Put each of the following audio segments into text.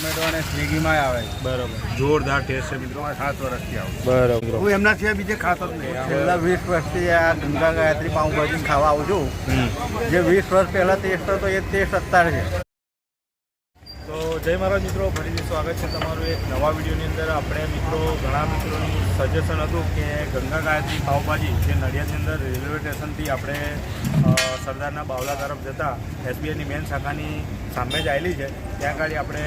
ઝોમેટો અને સ્વિગીમાં આવે છે. બરોબર. જોરદાર ટેસ્ટ છે. મિત્રો આ સાત વર્ષથી આવું બરોબર. હું એમના સિવાય બીજે ખાતો જ નહીં. છેલ્લા વીસ વર્ષથી આ ગંગા ગાયત્રી પાઉંભાજી ખાવા આવું છું. જે વીસ વર્ષ પહેલા ટેસ્ટ હતો એ ટેસ્ટ અત્યારે છે. તો જય મહારાજ મિત્રો, ફરીથી સ્વાગત છે તમારું એક નવા વિડીયોની અંદર. આપણે મિત્રો, ઘણા મિત્રોનું સજેશન હતું કે ગંગા ગાયત્રી પાવભાજી જે નડિયાદની અંદર રેલવે સ્ટેશનથી આપણે સરદારના બાવલા તરફ જતાં એસબીઆઈની મેન શાખાની સામે જ આવેલી છે. ત્યાં આગળ આપણે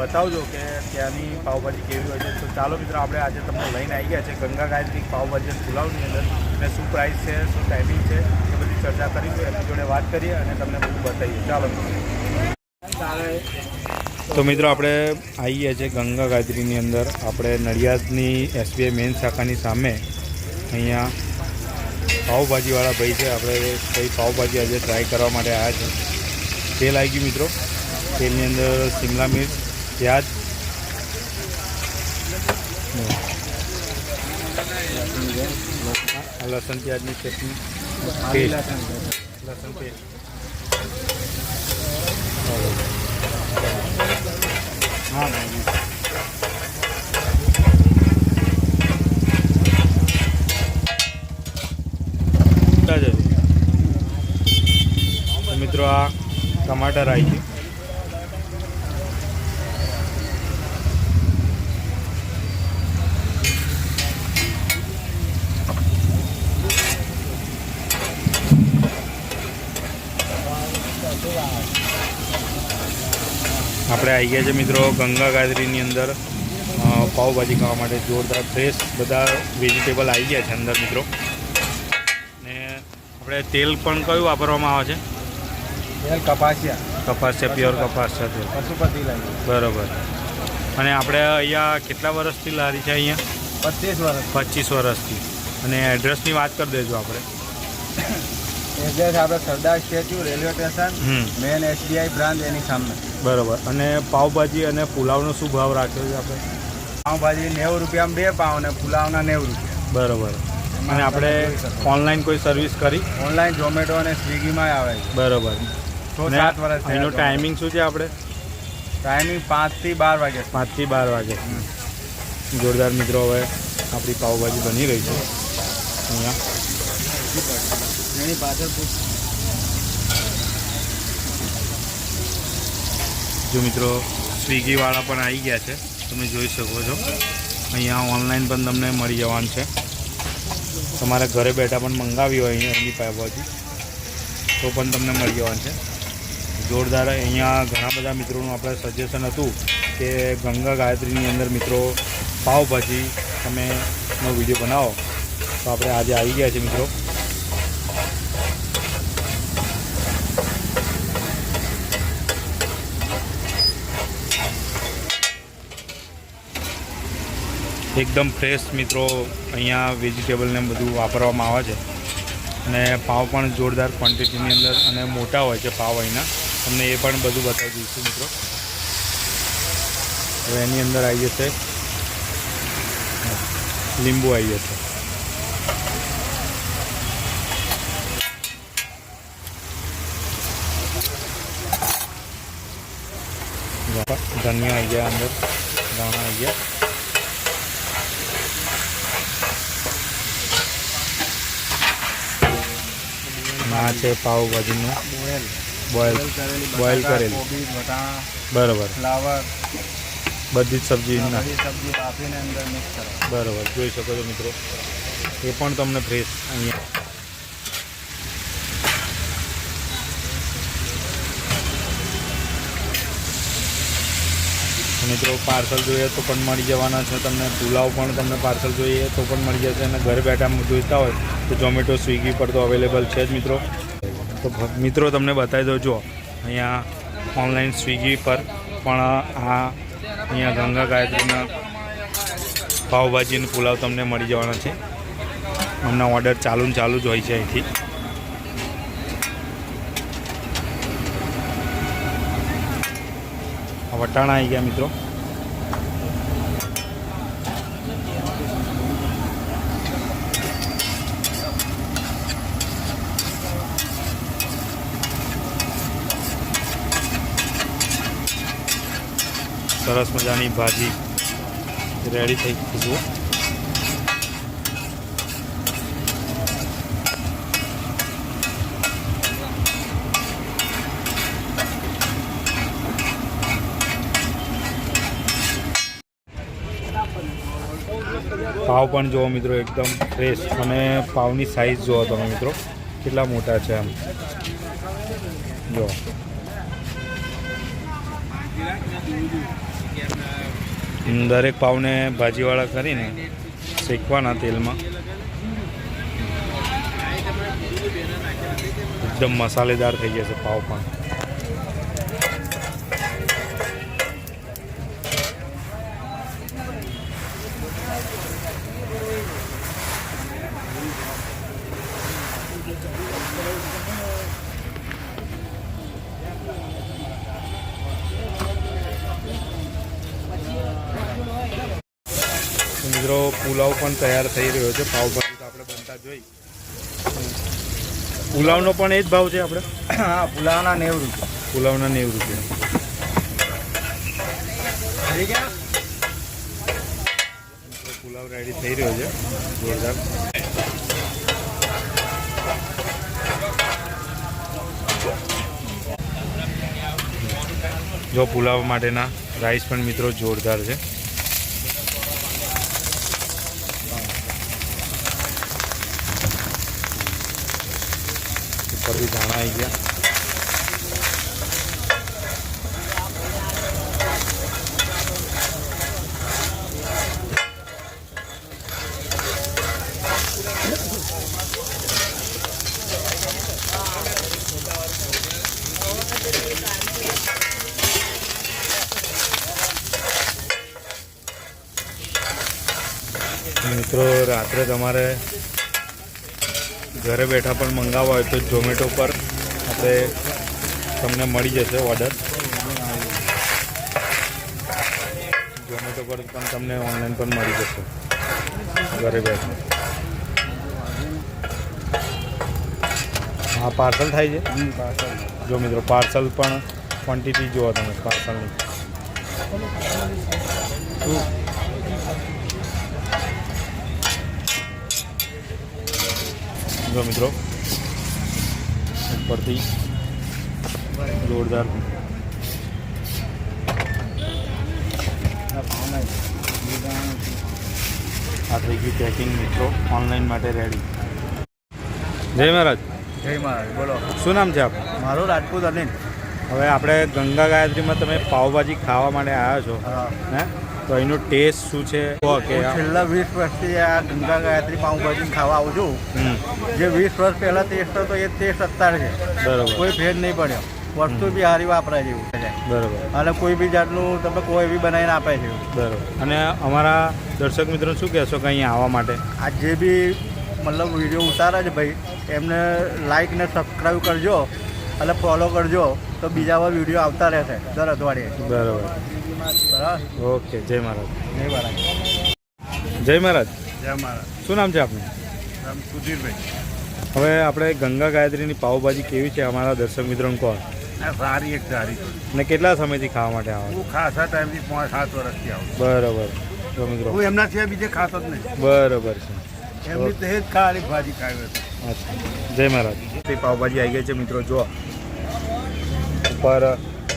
બતાવજો કે ત્યાંની પાવભાજી કેવી હોય છે. તો ચાલો મિત્રો, આપણે આજે તમને લઈને આવી ગયા છે ગંગા ગાયત્રી પાવભાજી પુલાવની અંદર. અને શું પ્રાઇસ છે, શું ટાઈમિંગ છે, એ બધી ચર્ચા કરીશું. એમની જોડે વાત કરીએ અને તમને બધું બતાવીએ. ચાલો તો મિત્રો આપણે આવી ગયા છે ગંગા ગાયત્રીની અંદર. આપણે નડિયાદની એસબીઆઈ મેઇન શાખાની સામે અહીંયા પાવભાજીવાળા ભાઈ છે. આપણે ભાઈ પાવભાજી આજે ટ્રાય કરવા માટે આવ્યા છે. તેલ આવી ગયું મિત્રો. તેલની અંદર શિમલા મિર્ચ પ્યાજ. લસણ પ્યાજની ચટણી. પેસ્ટ. લસણ. પેસ્ટ. હા ભાઈ. મિત્રો આ ટમાટર આવી ગયું આપણે આવી ગયા છે મિત્રો ગંગા ગાદરીની અંદર. પાઉભાજી ખાવા માટે જોરદાર ફ્રેશ બધા વેજીટેબલ આવી ગયા છે અંદર મિત્રો. ને આપણે તેલ પણ કયું વાપરવામાં આવે છે? તેલ કપાસિયા. કપાસિયા પ્યોર કપાસિયા. છે તેલ. પશુપતિ બરાબર. અને આપણે અહીંયા કેટલા વર્ષથી લારી છે અહીંયા? પચીસ વર્ષ. પચીસ વર્ષથી. અને એડ્રેસની વાત કરી દેજો આપણે. એડ્રેસ આપણે સરદાર સ્ટેચ્યુ રેલવે સ્ટેશન હમ. મેન એસબીઆઈ બ્રાન્ચ એની સામે. બરાબર. અને પાવભાજી અને પુલાવનો શું ભાવ રાખ્યો છે આપણે? પાવભાજી નેવું રૂપિયામાં બે પાઉં અને પુલાવના નેવું રૂપિયા. બરાબર. અને આપણે ઓનલાઈન કોઈ સર્વિસ કરી? ઓનલાઈન ઝોમેટો અને સ્વિગીમાં આવે છે. બરાબર. છ સાત વર્ષ એનો ટાઈમિંગ શું છે આપણે? ટાઈમિંગ પાંચથી બાર વાગે પાંચથી બાર વાગે. જોરદાર મિત્રો હવે આપણી પાવભાજી બની રહી છે. અહીંયા. એની પાછળ જો મિત્રો, સ્વિગીવાળા પણ આવી ગયા છે. તમે જોઈ શકો છો. અહીંયા ઓનલાઈન પણ તમને મળી જવાનું છે. તમારે ઘરે બેઠા પણ મંગાવી હોય અહીંયા એની પાવભાજી તો પણ તમને મળી જવાનું છે. જોરદાર અહીંયા ઘણા બધા મિત્રોનું આપણે સજેશન હતું કે ગંગા ગાયત્રીની અંદર મિત્રો પાવભાજી તમે વીડિયો બનાવો. તો આપણે આજે આવી ગયા છે મિત્રો. એકદમ ફ્રેશ મિત્રો અહીંયા વેજીટેબલને બધું વાપરવામાં આવે છે. અને પાવ પણ જોરદાર ક્વોન્ટિટીની અંદર અને મોટા હોય છે પાવ અહીંના. તમને એ પણ બધું બતાવી દઈશું મિત્રો. હવે એની અંદર આવી જશે. લીંબુ આવી જશે. ધનિયા આવી ગયા અંદર, ધાણા આવી ગયા. આ છે પાઉભાજીનું બોઇલ બોઇલ કરેલી બરાબર. ફ્લાવર. બધી જ સબ્જી સબ્જી અંદર મિક્સ કરો. બરાબર. જોઈ શકો છો મિત્રો. એ પણ તમને ફ્રેશ અહીંયા. મિત્રો પાર્સલ જોઈએ તો પણ મળી જવાના છે. તમને પુલાવ પણ તમને પાર્સલ જોઈએ તો પણ મળી જશે અને ઘરે બેઠા જોઈતા હોય તો ઝોમેટો, સ્વિગી પર તો અવેલેબલ છે જ મિત્રો. તો મિત્રો તમને બતાવી દઉં જો અહીંયા ઓનલાઈન સ્વિગી પર પણ આ અહીંયા ગંગા ગાયત્રીના પાઉભાજીનું પુલાવ તમને મળી જવાના છે. હમણાં ઓર્ડર ચાલુ ને ચાલુ જ હોય છે અહીંથી. વટાણા આવી ગયા મિત્રો. સરસ મજાની ભાજી રેડી થઈ જુઓ. પાવ પણ જુઓ મિત્રો, એકદમ ફ્રેશ અને પાવની સાઈઝ જુઓ તમે મિત્રો, કેટલા મોટા છે એમ જુઓ. દરેક પાવને ભાજીવાળા કરીને શેકવાના તેલમાં. એકદમ મસાલેદાર થઈ જશે પાવ પણ. મિત્રો પુલાવ પણ તૈયાર થઈ રહ્યો છે. પાવભાજી તો આપણે બનતા જોઈ પુલાવનો પણ એ જ ભાવ છે આપણે? હા પુલાવના નેવું રૂપિયા. પુલાવના નેવું રૂપિયા. પુલાવ રેડી થઈ રહ્યો છે. જોરદાર. જો પુલાવ માટેના રાઈસ પણ મિત્રો જોરદાર છે. ઉપરથી ધાણા આવી ગયા મિત્રો રાત્રે તમારે ઘરે બેઠા પણ મંગાવવા હોય તો ઝોમેટો પર આપણે તમને મળી જશે ઓર્ડર. ઝોમેટો પર પણ તમને ઓનલાઈન પણ મળી જશે. ઘરે બેઠા. હા પાર્સલ થાય છે? જો મિત્રો પાર્સલ પણ ક્વોન્ટિટી જુઓ તમે પાર્સલની. જો મિત્રો ઉપરથી જોરદાર. આ થઈ ગયું પેકિંગ મિત્રો. ઓનલાઈન માટે રેડી જય મહારાજ. જય મહારાજ બોલો. શું નામ છે આપનું? મારું રાજપૂત અનિલ. હવે આપણે ગંગા ગાયત્રીમાં તમે પાવભાજી ખાવા માટે આવ્યા છો હા. હે? તો એનો ટેસ્ટ શું છે? ઓકે કે છેલ્લા વીસ વર્ષથી આ ગંગા ગાયત્રી પાઉંભાજી ખાવા આવું છું. જે વીસ વર્ષ પહેલા ટેસ્ટ હતો એ ટેસ્ટ અત્યારે છે. બરોબર. કોઈ ભેદ નહીં પડ્યો. વસ્તુ બી સારી વાપરાય છે બરાબર છે. બરોબર. અને કોઈ બી જાતનું તમે કોઈ બી બનાવીને આપે છે. બરાબર. અને અમારા દર્શક મિત્રો શું કહેશો કે અહીંયા આવવા માટે? આ જે બી મતલબ વીડિયો ઉતારે છે ભાઈ એમને લાઈક ને સબસ્ક્રાઈબ કરજો. અને ફોલો કરજો તો બીજા વીડિયો આવતા રહેશે દર અઠવાડિયે. બરોબર. બરાબર. ઓકે જય મહારાજ. જય મહારાજ. જય મહારાજ. જય મહારાજ. શું નામ છે આપનું? નામ સુધીરભાઈ. હવે આપણે ગંગા ગાયત્રીની પાવભાજી કેવી છે અમારા દર્શક મિત્રોને કહો સારી એક સારી ને કેટલા સમયથી ખાવા માટે આવો? હું ખાસા ટાઈમથી પાંચ સાત વર્ષથી આવું બરાબર. મિત્રો. હું એમના સિવાય બીજે ખાતો જ નહીં. બરોબર છે. એમની તો જ ખાવાની ભાજી ખાવી હતી જય મહારાજ. પાવભાજી આવી ગઈ છે મિત્રો જુઓ. ઉપર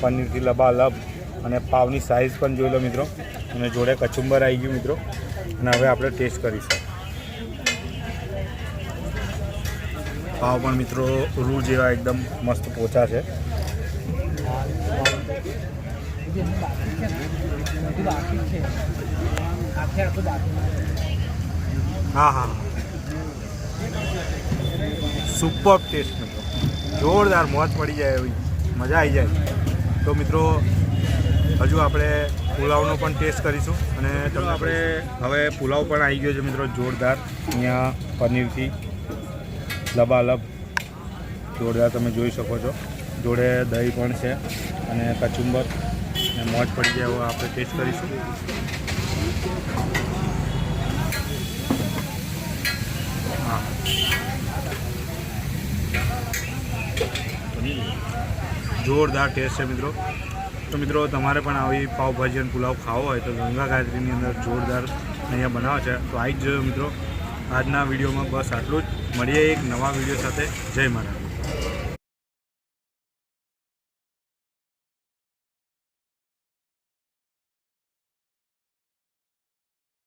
પનીરથી લબાલબ અને પાવની સાઇઝ પણ જોઈ લો મિત્રો. અને જોડે કચુંબર આવી ગયું મિત્રો. અને હવે આપણે ટેસ્ટ કરીશું. પાવ પણ મિત્રો રૂ જેવા એકદમ મસ્ત પોચા છે. હા હા સુપર ટેસ્ટ મિત્રો. જોરદાર મોજ પડી જાય એવી. મજા આવી જાય. તો મિત્રો હજુ આપણે પુલાવનો પણ ટેસ્ટ કરીશું અને તમને આપણે હવે પુલાવ પણ આવી ગયો છે મિત્રો જોરદાર. અહીંયા પનીરથી લબાલબ જોરદાર તમે જોઈ શકો છો. જોડે દહીં પણ છે અને કચુંબર અને મોજ પડી જાય એવો આપણે ટેસ્ટ કરીશું. હા. જોરદાર ટેસ્ટ છે મિત્રો. તો મિત્રો, તમારે પણ આવી પાવભાજી અને પુલાવ ખાવો હોય તો ગંગા ગાયત્રીની અંદર જોરદાર અહીંયા બનાવે છે. તો આવી જ મિત્રો. આજના વિડીયોમાં બસ આટલું જ. મળીએ એક નવા વીડિયો સાથે. જય મહારાજ